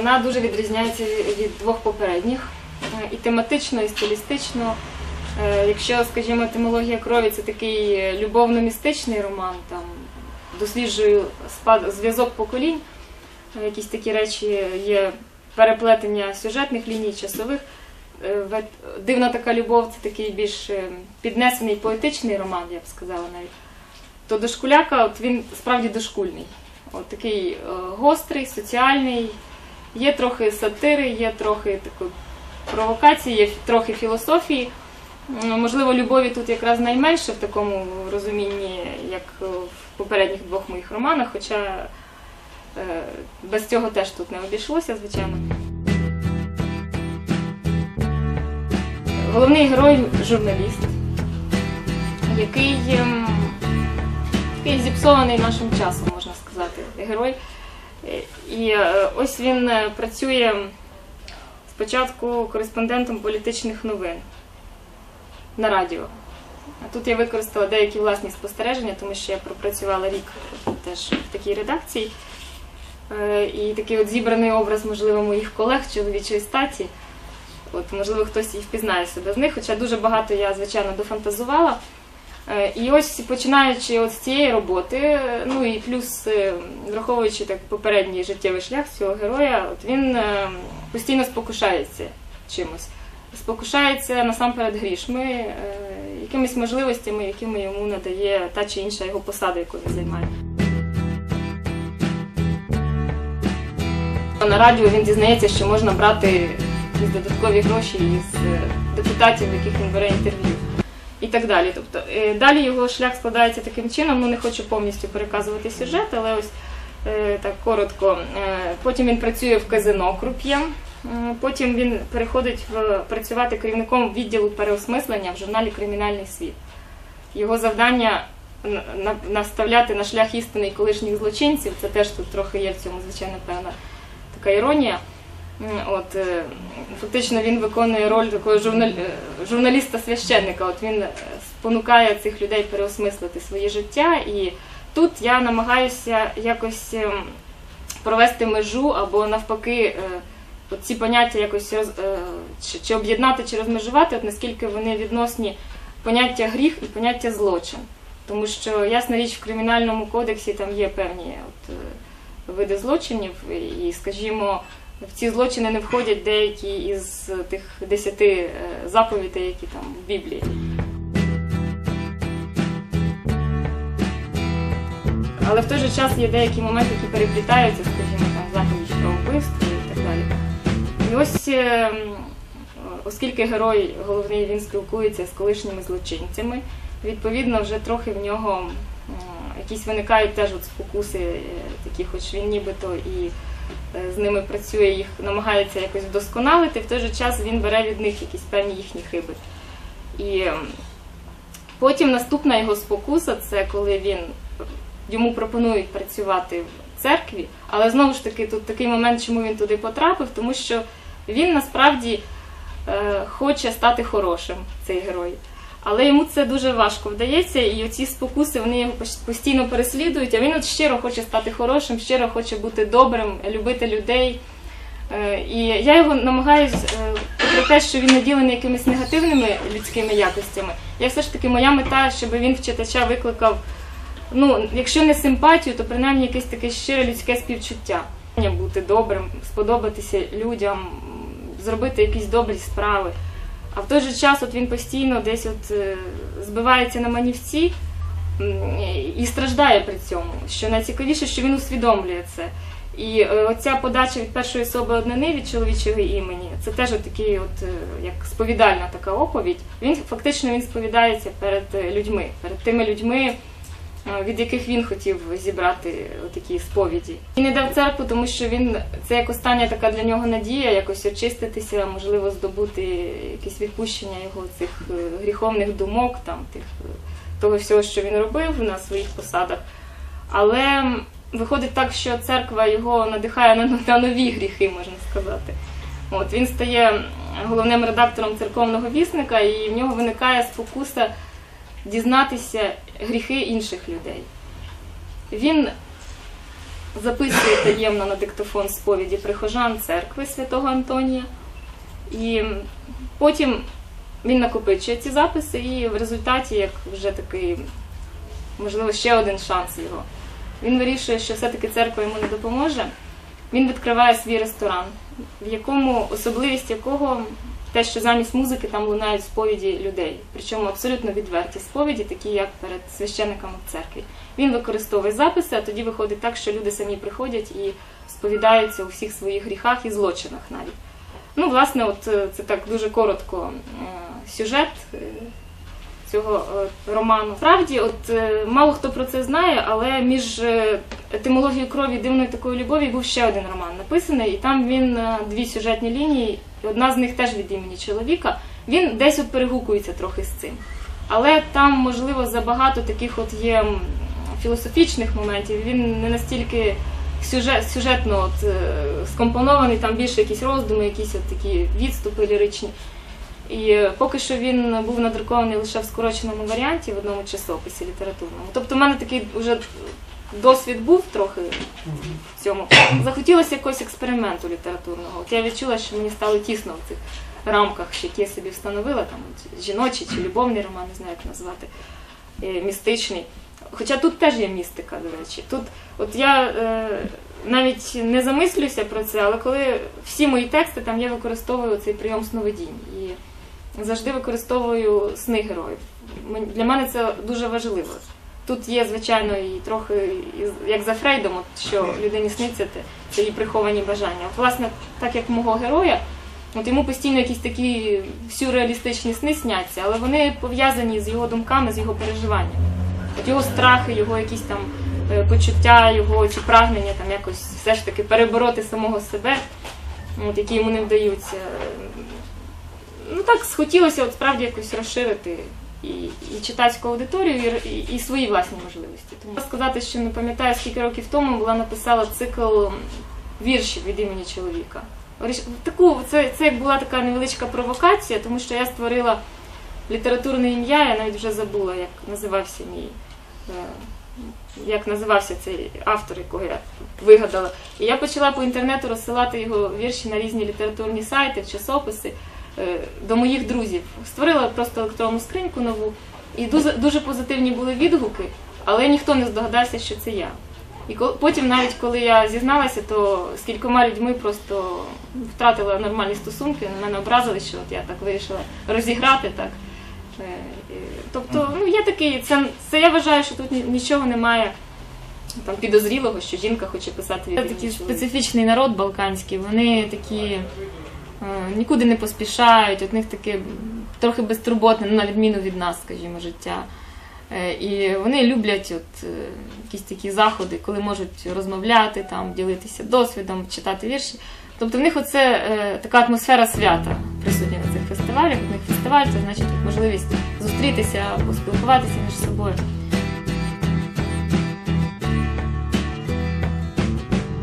вона дуже відрізняється від двох попередніх. Е, І тематично, і стилістично. Е, Якщо, скажімо, етимологія крові це такий е, любовно-містичний роман, там досліджую спад- зв'язок поколінь, якісь такі речі є переплетення сюжетних ліній, часових. Дивна така любов це такий більш піднесений поетичний роман, я б сказала навіть. То дошкуляка, от він справді дошкульний. От такий гострий, соціальний, є трохи сатири, є трохи такої провокації, є трохи філософії. Можливо, любові тут якраз найменше в такому розумінні, як в попередніх двох моїх романах, хоча е, без цього теж тут не обійшлося, звичайно. Головний герой журналіст, який, ем, такий зіпсований нашим часом, можна сказати, герой. І е, ось він е, працює спочатку кореспондентом політичних новин на радіо. А тут я використала деякі власні спостереження, тому що я пропрацювала рік теж в такій редакції. Е, І такий от зібраний образ, можливо, моїх колег чоловічої статі. От, можливо, хтось і впізнає себе з них, хоча дуже багато я, звичайно, дофантазувала. Е, І ось починаючи от з цієї роботи, е, ну і плюс е, враховуючи так попередній життєвий шлях цього героя, от він постійно спокушається чимось. Спокушається насамперед грішми, якимись можливостями, якими йому надає та чи інша його посада, яку він займає. На радіо він дізнається, що можна брати якісь додаткові гроші із депутатів, яких він бере інтерв'ю. І так далі. Тобто е, далі його шлях складається таким чином. Ну не хочу повністю переказувати сюжет, але ось е, так коротко. Е, Потім він працює в казино круп'єм. Потім він переходить в працювати керівником відділу переосмислення в журналі Кримінальний світ. Його завдання на- на- наставляти на шлях істини колишніх злочинців. Це теж тут трохи є в цьому, звичайно, певна така іронія. От е, фактично він виконує роль такого журнал... е, журналіста-священника. От він е, спонукає цих людей переосмислити своє життя. І тут я намагаюся якось провести межу або навпаки. ці поняття якось роз, чи, об'єднати, чи розмежувати, от наскільки вони відносні поняття гріх і поняття злочин. Тому що, ясна річ, в кримінальному кодексі там є певні от, види злочинів, і, скажімо, в ці злочини не входять деякі із тих десяти е, заповідей, які там в Біблії. Але в той же час є деякі моменти, які переплітаються, скажімо, там заповідь про вбивство і так далі. І ось, е, оскільки герой головний він спілкується з колишніми злочинцями, відповідно, вже трохи в нього якісь виникають теж от спокуси, е, такі, хоч він нібито і з ними працює, їх намагається якось вдосконалити, в той же час він бере від них якісь певні їхні хиби. І потім наступна його спокуса це коли він йому пропонують працювати в церкві, але знову ж таки тут такий момент, чому він туди потрапив, тому що він насправді е, хоче стати хорошим, цей герой. Але йому це дуже важко вдається, і оці спокуси вони його постійно переслідують, а він от щиро хоче стати хорошим, щиро хоче бути добрим, любити людей. Е, І я його намагаюсь, е, про те, що він наділений якимись негативними людськими якостями. Я все ж таки моя мета, щоб він в читача викликав, ну, якщо не симпатію, то принаймні якесь таке щире людське співчуття. Бути добрим, сподобатися людям, зробити якісь добрі справи. А в той же час от він постійно десь от е, збивається на манівці і страждає при цьому. Що найцікавіше, що він усвідомлює це. І е, оця подача від першої особи однини від чоловічого імені, це теж от такий, от е, як сповідальна така оповідь. Він фактично він сповідається перед людьми, перед тими людьми, від яких він хотів зібрати такі сповіді. Він не дав церкву, тому що він це як остання така для нього надія, якось очиститися, можливо, здобути якесь відпущення його цих е, гріховних думок, там тих е, того всього, що він робив на своїх посадах. Але виходить так, що церква його надихає на, на нові гріхи, можна сказати. От він стає головним редактором церковного вісника, і в нього виникає спокуса дізнатися гріхи інших людей. Він записує таємно на диктофон сповіді прихожан церкви святого Антонія. І потім він накопичує ці записи, і в результаті, як вже такий, можливо, ще один шанс його, він вирішує, що все-таки церква йому не допоможе. Він відкриває свій ресторан, в якому особливість якого те, що замість музики там лунають сповіді людей, причому абсолютно відверті сповіді, такі як перед священниками в церкві. Він використовує записи, а тоді виходить так, що люди самі приходять і сповідаються у всіх своїх гріхах і злочинах навіть. Ну, власне, от е, це так дуже коротко е, сюжет е, цього е, роману. Справді, от е, мало хто про це знає, але між е, етимологією крові і дивною такою любові був ще один роман написаний, і там він дві сюжетні лінії, і одна з них теж від імені чоловіка. Він десь от перегукується трохи з цим. Але там, можливо, забагато таких от є філософічних моментів. Він не настільки сюжет, сюжетно от, скомпонований, там більше якісь роздуми, якісь от такі відступи ліричні. І поки що він був надрукований лише в скороченому варіанті в одному часописі літературному. Тобто в мене такий вже досвід був трохи в цьому. Захотілося якогось експерименту літературного. От я відчула, що мені стало тісно в цих рамках, які я собі встановила, там жіночий чи любовний роман, не знаю, як назвати, е, містичний. Хоча тут теж є містика, до речі. Тут, от я е, навіть не замислююся про це, але коли всі мої тексти, там я використовую цей прийом сновидінь завжди використовую сни героїв. Для мене це дуже важливо. Тут є, звичайно, і трохи як за Фрейдом, що людині сниться це її приховані бажання. От, власне, так як мого героя, от йому постійно якісь такі сюрреалістичні сни сняться, але вони пов'язані з його думками, з його переживаннями. От його страхи, його якісь там е, почуття, його ці прагнення там якось все ж таки перебороти самого себе, от, які йому не вдаються. Ну так схотілося от справді якось розширити і, і читацьку аудиторію, і, і, і свої власні можливості. Тому сказати, що не пам'ятаю, скільки років тому була написала цикл віршів від імені чоловіка. Таку, це, це була така невеличка провокація, тому що я створила літературне ім'я, я навіть вже забула, як називався мій. е, Як називався цей автор, якого я вигадала. І я почала по інтернету розсилати його вірші на різні літературні сайти, часописи до моїх друзів. Створила просто електронну скриньку нову, і дуже, дуже позитивні були відгуки, але ніхто не здогадався, що це я. І потім, навіть коли я зізналася, то з кількома людьми просто втратила нормальні стосунки, на мене образили, що от я так вирішила розіграти так. Е, е, Тобто, ну є такий, це, це я вважаю, що тут нічого немає там підозрілого, що жінка хоче писати. Це такий специфічний народ балканський, вони такі е, нікуди не поспішають, от них таке трохи безтурботне, ну, на відміну від нас, скажімо, життя. Е, І вони люблять от, е, якісь такі заходи, коли можуть розмовляти, там, ділитися досвідом, читати вірші. Тобто в них оце е, така атмосфера свята присутня на цих фестивалях. У них фестиваль це значить можливість зустрітися, поспілкуватися між собою.